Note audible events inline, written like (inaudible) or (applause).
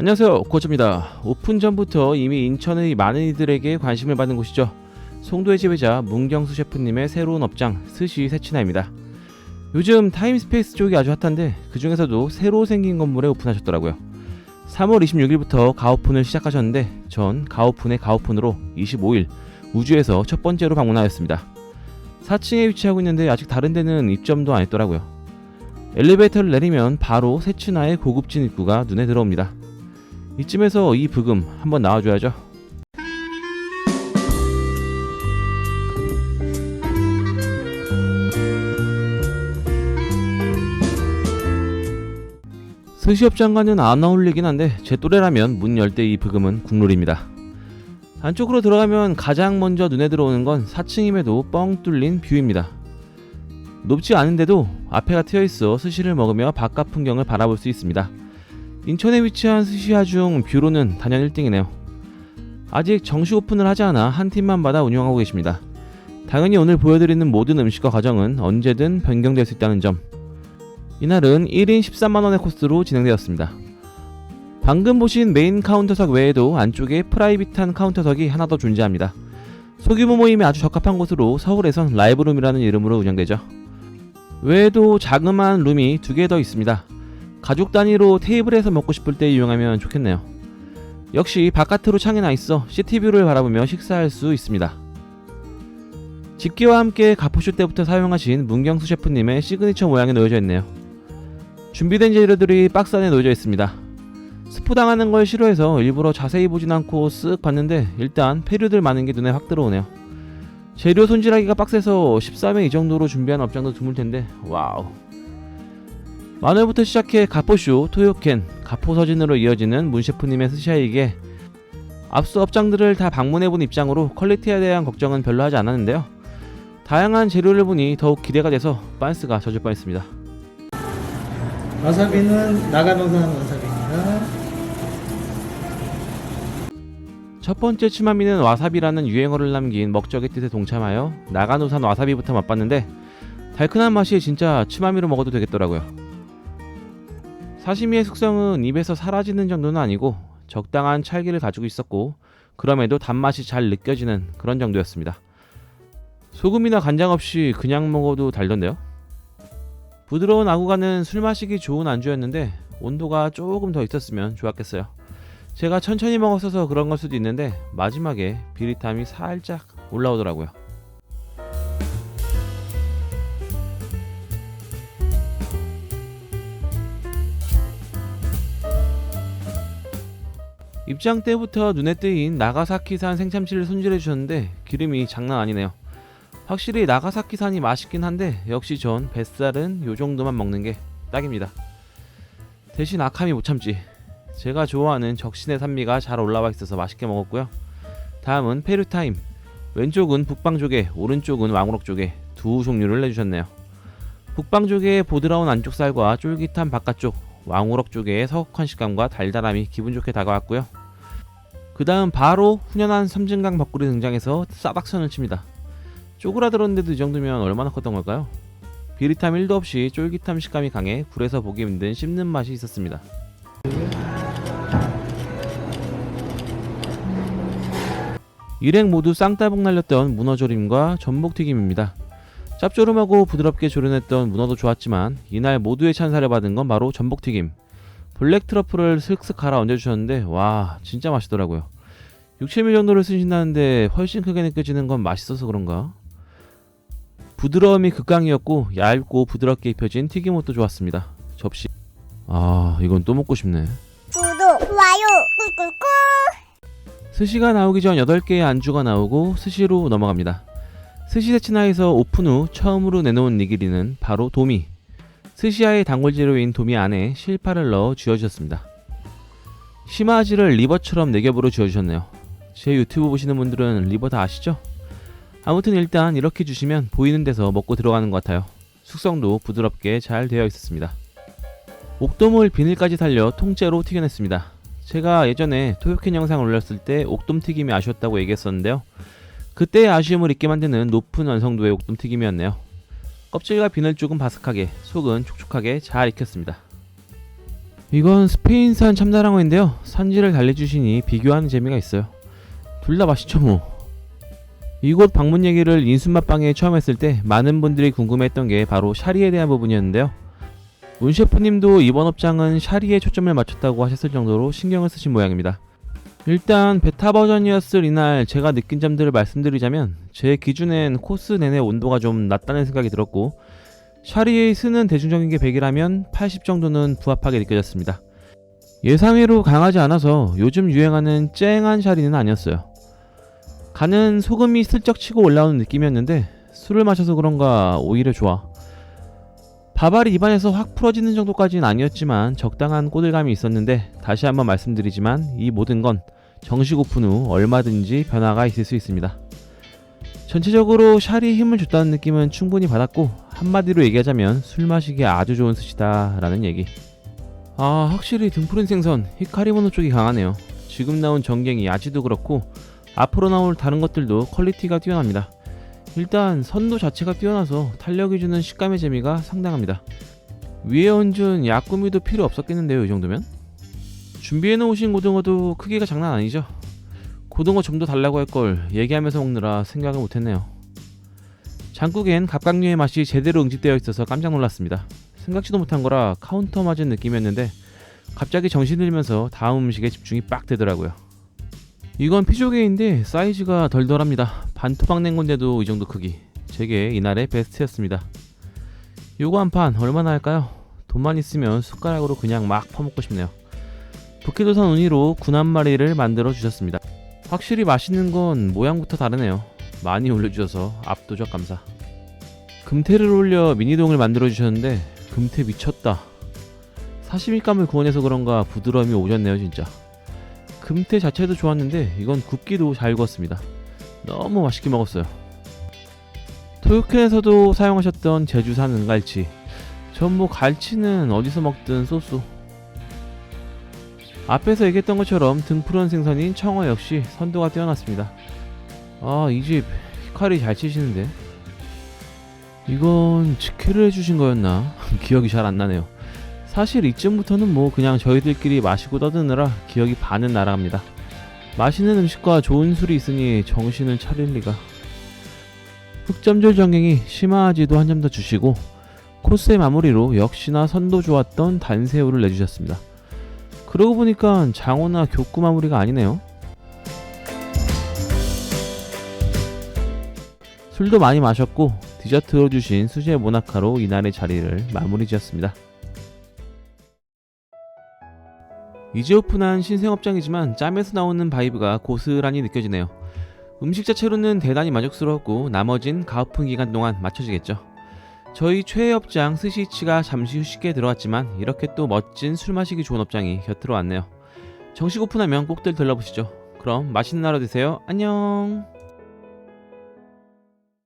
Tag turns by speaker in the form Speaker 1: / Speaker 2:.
Speaker 1: 안녕하세요. 고초입니다. 오픈 전부터 이미 인천의 많은 이들에게 관심을 받는 곳이죠. 송도의 지배자 문경수 셰프님의 새로운 업장 스시 세치나입니다. 요즘 타임스페이스 쪽이 아주 핫한데 그 중에서도 새로 생긴 건물에 오픈하셨더라고요. 3월 26일부터 가오픈을 시작하셨는데 전 가오픈의 가오픈으로 25일 우주에서 첫 번째로 방문하였습니다. 4층에 위치하고 있는데 아직 다른 데는 입점도 안 했더라고요. 엘리베이터를 내리면 바로 세츠나의 고급진 입구가 눈에 들어옵니다 이쯤에서 이 브금 한번 나와줘야죠. 스시업장과는 안 어울리긴 한데 제 또래라면 문 열 때 이 브금은 국룰입니다. 안쪽으로 들어가면 가장 먼저 눈에 들어오는 건 4층임에도 뻥 뚫린 뷰입니다. 높지 않은데도 앞에가 트여 있어 스시를 먹으며 바깥 풍경을 바라볼 수 있습니다. 인천에 위치한 스시야 중 뷰로는 단연 1등이네요. 아직 정식 오픈을 하지 않아 한 팀만 받아 운영하고 계십니다. 당연히 오늘 보여드리는 모든 음식과 과정은 언제든 변경될 수 있다는 점. 이날은 1인 13만원의 코스로 진행되었습니다. 방금 보신 메인 카운터석 외에도 안쪽에 프라이빗한 카운터석이 하나 더 존재합니다. 소규모 모임에 아주 적합한 곳으로 서울에선 라이브룸이라는 이름으로 운영되죠. 외에도 자그마한 룸이 두 개 더 있습니다. 가족 단위로 테이블에서 먹고 싶을 때 이용하면 좋겠네요. 역시 바깥으로 창이 나 있어 시티뷰를 바라보며 식사할 수 있습니다. 집게와 함께 가포쇼 때부터 사용하신 문경수 셰프님의 시그니처 모양이 놓여져 있네요. 준비된 재료들이 박스 안에 놓여져 있습니다. 스포 당하는 걸 싫어해서 일부러 자세히 보진 않고 쓱 봤는데 일단 페류들 많은 게 눈에 확 들어오네요. 재료 손질하기가 빡세서 13회 이 정도로 준비한 업장도 드물 텐데 와우 만월부터 시작해 가포쇼, 토요켄, 가포서진으로 이어지는 문 셰프님의 스시아이기에 앞서 업장들을 다 방문해본 입장으로 퀄리티에 대한 걱정은 별로 하지 않았는데요. 다양한 재료를 보니 더욱 기대가 돼서 빤스가 젖을 뻔했습니다.
Speaker 2: 와사비는 나가노산 와사비입니다.
Speaker 1: 첫 번째 치마미는 와사비라는 유행어를 남긴 먹적의 뜻에 동참하여 나가노산 와사비부터 맛봤는데 달큰한 맛이 진짜 치마미로 먹어도 되겠더라고요. 사시미의 숙성은 입에서 사라지는 정도는 아니고 적당한 찰기를 가지고 있었고 그럼에도 단맛이 잘 느껴지는 그런 정도였습니다. 소금이나 간장 없이 그냥 먹어도 달던데요. 부드러운 아구가는 술 마시기 좋은 안주였는데 온도가 조금 더 있었으면 좋았겠어요. 제가 천천히 먹었어서 그런 걸 수도 있는데 마지막에 비릿함이 살짝 올라오더라고요. 입장 때부터 눈에 띄인 나가사키산 생참치를 손질해 주셨는데 기름이 장난 아니네요. 확실히 나가사키산이 맛있긴 한데 역시 전 뱃살은 요 정도만 먹는 게 딱입니다. 대신 아캄이 못 참지. 제가 좋아하는 적신의 산미가 잘 올라와 있어서 맛있게 먹었고요. 다음은 페루 타임. 왼쪽은 북방조개, 오른쪽은 왕우럭조개 두 종류를 내주셨네요. 북방조개의 보드라운 안쪽 살과 쫄깃한 바깥쪽, 왕우럭조개의 서걱한 식감과 달달함이 기분 좋게 다가왔고요. 그 다음 바로 훈연한 섬진강 먹구리 등장해서 싸닥선을 칩니다. 쪼그라들었는데도 이 정도면 얼마나 컸던 걸까요? 비릿함 1도 없이 쫄깃함 식감이 강해 불에서 보기 힘든 씹는 맛이 있었습니다. 일행 모두 쌍따봉 날렸던 문어조림과 전복튀김입니다. 짭조름하고 부드럽게 조련했던 문어도 좋았지만 이날 모두의 찬사를 받은 건 바로 전복튀김. 블랙 트러플을 슥슥 갈아 얹어주셨는데 와 진짜 맛있더라고요. 6, 7mm 정도를 쓰신다는데 훨씬 크게 느껴지는 건 맛있어서 그런가? 부드러움이 극강이었고 얇고 부드럽게 입혀진 튀김옷도 좋았습니다. 접시. 아 이건 또 먹고 싶네.
Speaker 3: 구독, 좋아요, 꾹꾹꾹.
Speaker 1: 스시가 나오기 전 8개의 안주가 나오고 스시로 넘어갑니다. 스시 세츠나에서 오픈 후 처음으로 내놓은 니기리는 바로 도미. 스시아의 단골 재료 인 도미 안에 실파를 넣어 쥐어주셨습니다. 심화지를 리버처럼 4겹으로 쥐어주셨네요. 제 유튜브 보시는 분들은 리버 다 아시죠? 아무튼 일단 이렇게 주시면 보이는 데서 먹고 들어가는 것 같아요. 숙성도 부드럽게 잘 되어 있었습니다. 옥돔을 비닐까지 달려 통째로 튀겨냈습니다. 제가 예전에 토요캔 영상 올렸을 때 옥돔 튀김이 아쉬웠다고 얘기했었는데요. 그때의 아쉬움을 잊게 만드는 높은 완성도의 옥돔 튀김이었네요. 껍질과 비늘 쪽은 바삭하게, 속은 촉촉하게 잘 익혔습니다. 이건 스페인산 참다랑어인데요. 산지를 달래주시니 비교하는 재미가 있어요. 둘 다 맛있죠 뭐. 이곳 방문 얘기를 인순맛방에 처음 했을 때 많은 분들이 궁금해했던 게 바로 샤리에 대한 부분이었는데요. 문 셰프님도 이번 업장은 샤리에 초점을 맞췄다고 하셨을 정도로 신경을 쓰신 모양입니다. 일단 베타 버전이었을 이날 제가 느낀 점들을 말씀드리자면 제 기준엔 코스 내내 온도가 좀 낮다는 생각이 들었고 샤리에 쓰는 대중적인 게 100이라면 80 정도는 부합하게 느껴졌습니다. 예상외로 강하지 않아서 요즘 유행하는 쨍한 샤리는 아니었어요. 간은 소금이 슬쩍 치고 올라오는 느낌이었는데 술을 마셔서 그런가 오히려 좋아. 밥알이 입안에서 확 풀어지는 정도까지는 아니었지만 적당한 꼬들감이 있었는데 다시 한번 말씀드리지만 이 모든 건 정식 오픈 후 얼마든지 변화가 있을 수 있습니다. 전체적으로 샤리에 힘을 줬다는 느낌은 충분히 받았고 한마디로 얘기하자면 술 마시기 아주 좋은 스시다 라는 얘기. 아 확실히 등푸른 생선 히카리모노 쪽이 강하네요. 지금 나온 전갱이 야지도 그렇고 앞으로 나올 다른 것들도 퀄리티가 뛰어납니다 일단 선도 자체가 뛰어나서 탄력이 주는 식감의 재미가 상당합니다 위에 얹은 야꾸미도 필요 없었겠는데요 이 정도면 준비해 놓으신 고등어도 크기가 장난 아니죠 고등어 좀 더 달라고 할 걸 얘기하면서 먹느라 생각을 못했네요. 장국엔 갑각류의 맛이 제대로 응집되어 있어서 깜짝 놀랐습니다. 생각지도 못한 거라 카운터 맞은 느낌이었는데 갑자기 정신 들면서 다음 음식에 집중이 빡 되더라고요. 이건 피조개인데 사이즈가 덜덜합니다. 반토막 낸 건데도 이 정도 크기. 제게 이날의 베스트였습니다. 요거 한 판 얼마나 할까요? 돈만 있으면 숟가락으로 그냥 막 퍼먹고 싶네요. 북해도산 우니로 군한 마리를 만들어 주셨습니다. 확실히 맛있는 건 모양부터 다르네요. 많이 올려주셔서 압도적 감사. 금태를 올려 미니동을 만들어 주셨는데 금태 미쳤다. 사시미감을 구원해서 그런가 부드러움이 오졌네요 진짜. 금태 자체도 좋았는데 이건 굽기도 잘 구웠습니다. 너무 맛있게 먹었어요. 토요캔에서도 사용하셨던 제주산 은갈치. 전 뭐 갈치는 어디서 먹든 쏘쏘. 앞에서 얘기했던 것처럼 등푸른 생선인 청어 역시 선도가 뛰어났습니다. 아, 이 집 히카리 잘 치시는데. 이건 직회를 해주신 거였나? (laughs) 기억이 잘 안 나네요. 사실 이쯤부터는 뭐 그냥 저희들끼리 마시고 떠드느라 기억이 반은 날아갑니다. 맛있는 음식과 좋은 술이 있으니 정신을 차릴 리가. 흑점절 전갱이 심화하지도 한 점 더 주시고 코스의 마무리로 역시나 선도 좋았던 단새우를 내주셨습니다. 그러고 보니까 장어나 교구 마무리가 아니네요. 술도 많이 마셨고 디저트로 주신 수제 모나카로 이날의 자리를 마무리 지었습니다. 이제 오픈한 신생업장이지만 짬에서 나오는 바이브가 고스란히 느껴지네요. 음식 자체로는 대단히 만족스러웠고 나머진 가오픈 기간 동안 맞춰지겠죠. 저희 최애 업장 스시치가 잠시 후 쉽게 들어왔지만 이렇게 또 멋진 술 마시기 좋은 업장이 곁으로 왔네요. 정식 오픈하면 꼭들 들러보시죠. 그럼 맛있는 하루 되세요. 안녕.